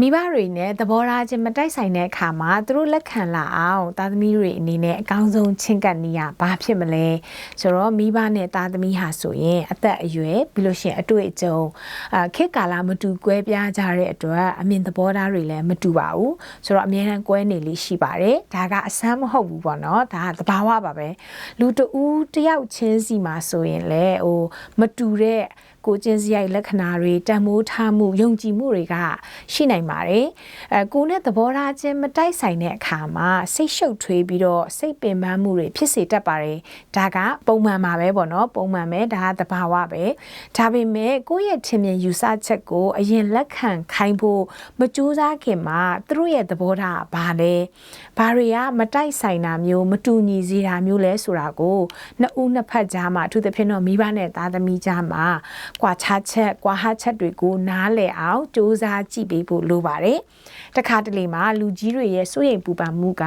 မိဘတွေနဲ့သဘောထားချင်းမတိုက်ဆိုင်တဲ့အခါမှာသူတို့လက်ခံလာအောင်သားသမီးတွေအနေနဲ့အကောင်းဆုံးချင်းကပ်နေရဘာဖြစ်မလဲဆိုတော့မိဘနဲ့သားသမီးဟာဆိုရင်အသက်အရွယ်ပြီးလို့ရှိရင်အတွေ့အကြုံအာခေတ်ကာလမတူကွဲပြားကြတဲ့အတွက်အမြင်သဘောထားတွေလည်းမတူပါဘူးဆိုတော့အများအားကွဲနေလေးရှိပါတယ်ဒါကအဆန်းမဟုတ်ဘူးပေါ့နော်ဒါကသဘာဝပါပဲလူတဦးတယောက်ချင်းစီမှာဆိုရင်လည်းဟိုမတူတဲ့ကိုချင်းစရိုက်လက္ခဏာတွေတန်မိုးထားမှုယုံကြည်မှုတွေကရှိနိုင်ပါတယ်အဲကိုနဲ့သဘောထားချင်းမတိုက်ဆိုင်တဲ့အခါမှာစိတ်ရှုပ်ထွေးပြီးတော့စိတ်ပင်ပန်းမှုတွေဖြစ်စေတတ်ပါတယ်ဒါကပုံမှန်ပါပဲပေါ့နော်ပုံမှန်ပဲဒါကသဘာဝပဲဒါပေမဲ့ကိုယ့်ရဲ့ထင်မြင်ယူဆချက်ကိုအရင်လက်ခံခိုင်းဖို့မကြိုးစားခင်မှာသူတို့ရဲ့သဘောထားကဘာလဲဘာတွေကမတိုက်ဆိုင်တာမျိုးမတူညီစေတာမျိုးလဲဆိုတာကိုနှစ်ဦးနှစ်ဖက်ကြားမှာအထူးသဖြင့်တော့မိဘနဲ့သားသမီးကြားမှာကွာခြားချက်ကွာဟချက်တွေကိုနားလည်အောင်စူးစမ်းကြည့်ပေးဖို့လိုပါတယ်။တခါတလေမှာလူကြီးတွေရဲ့စိုးရိမ်ပူပန်မှုက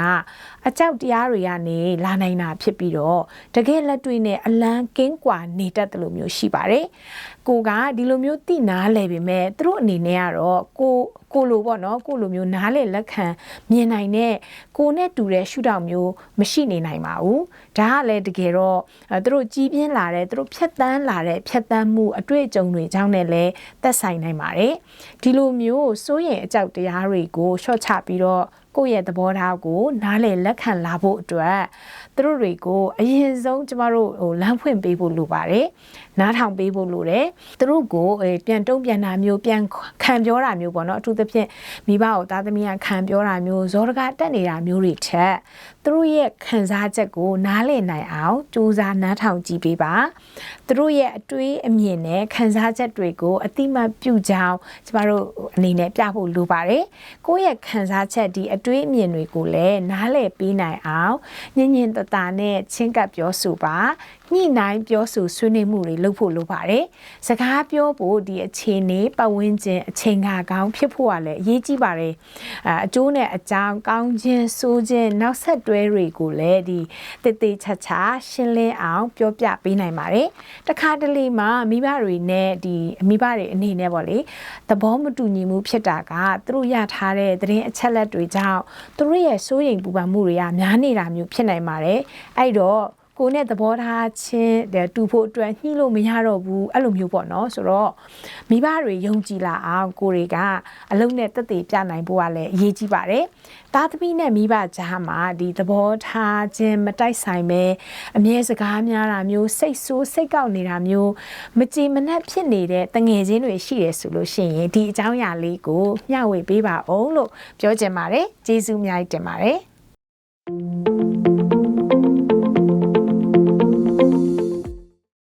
အကြောက်တရားတွေကနေလာနိုင်တာဖြစ်ပြီးတော့တကယ်လက်တွေ့နဲ့အလန်းကင်းကွာနေတတ်တယ်လို့မျိုးရှိပါတယ်။ ကိုကဒီလိုမျိုးသိနားလည်ပေမဲ့သူတို့အနေနဲ့ကတော့ကိုကိုလိုပေါ့နော်ကိုလိုမျိုးနားလေလက်ခံမြင်နိုင်တဲ့ကိုနဲ့တူတဲ့ရှုထောင့်မျိုးမရှိနေနိုင်ပါဘူးဒါကလည်းတကယ်တော့သူတို့ကြီးပြင်းလာတဲ့သူတို့ဖြတ်တန်းလာတဲ့ဖြတ်တန်းမှုအတွေ့အကြုံတွေကြောင့်လည်းသက်ဆိုင်နိုင်ပါတယ်ဒီလိုမျိုးစိုးရင်အကြောက်တရားတွေကိုရှော့ချပြီးတော့ကိုယ့်ရဲ့သဘောထားကိုနားလည်လက်ခံလာဖို့အတွက်သူတို့တွေကိုအရင်ဆုံးကျမတို့ဟိုလမ်းဖွင့်ပေးဖို့လိုပါတယ်နားထောင်ပေးဖို့လိုတယ်သူတို့ကိုပြန်တုံ့ပြန်တာမျိုးပြန်ခံပြောတာမျိုးပေါ့နော်အထူးသဖြင့်မိဘကိုသားသမီးကခံပြောတာမျိုးဇောရကတက်နေတာမျိုးတွေထက် သူတို့ရဲ့ခံစားချက်ကို နားလည်နိုင်အောင်စူးစမ်းနားထောင်ကြည့်ပေးပါသူတို့ရဲ့အတွေးအမြင်နဲ့ခံစားချက်တွေကိုအတိမတ်ပြုကြောင်းကျမတို့အနေနဲ့ပြဖို့လိုပါတယ်ကိုယ့်ရဲ့ခံစားချက်ဒီအတွေးအမြင်တွေကိုလည်းနားလည်ပေးနိုင်အောင်ညင်ညင်တတာနဲ့ချင်းကပ်ပြောဆိုပါ ညှိနှိုင်းပြောဆိုဆွေးနွေးမှုတွေလုပ်ဖို့လိုပါတယ်။စကားပြောဖို့ဒီအခြေအနေပတ်ဝန်းကျင်အချိန်ကာကောင်းဖြစ်ဖို့ကလည်းအရေးကြီးပါတယ်။အအကျိုးနဲ့အကြောင်းကောင်းခြင်းဆိုးခြင်းနောက်ဆက်တွဲတွေကိုလည်းဒီတည်တည်ချာချာရှင်းလင်းအောင်ပြောပြပေးနိုင်ပါတယ်။တခါတလေမှာမိဘတွေနဲ့ဒီမိဘတွေအနေနဲ့ပေါ့လေသဘောမတူညီမှုဖြစ်တာကသူတို့ရထားတဲ့သတင်းအချက်လက်တွေကြောင့်သူတို့ရဲ့စိုးရိမ်ပူပန်မှုတွေကများနေတာမျိုးဖြစ်နိုင်ပါတယ်။အဲ့တော့ ကိုနဲ့သဘောထားချင်းတူဖို့အတွက်ညှိလို့မရတော့ဘူးအဲ့လိုမျိုးပေါ့နော်ဆိုတော့မိဘတွေယုံကြည်လာအောင်ကိုတွေကအလုံးနဲ့တက်တည်ပြနိုင်ဖို့ကလည်းအရေးကြီးပါတယ်သားသမီးနဲ့မိဘကြားမှာဒီသဘောထားခြင်းမတိုက်ဆိုင်ပဲအမြဲစကားများတာမျိုးစိတ်ဆိုးစိတ်ကောက်နေတာမျိုးမကြည်မနှက်ဖြစ်နေတဲ့တငယ်ချင်းတွေရှိတယ်ဆိုလို့ရှိရင်ဒီအကြောင်းအရာလေးကိုမျှဝေပေးပါအောင်လို့ပြောချင်ပါတယ်ကျေးဇူးအများကြီးတင်ပါတယ်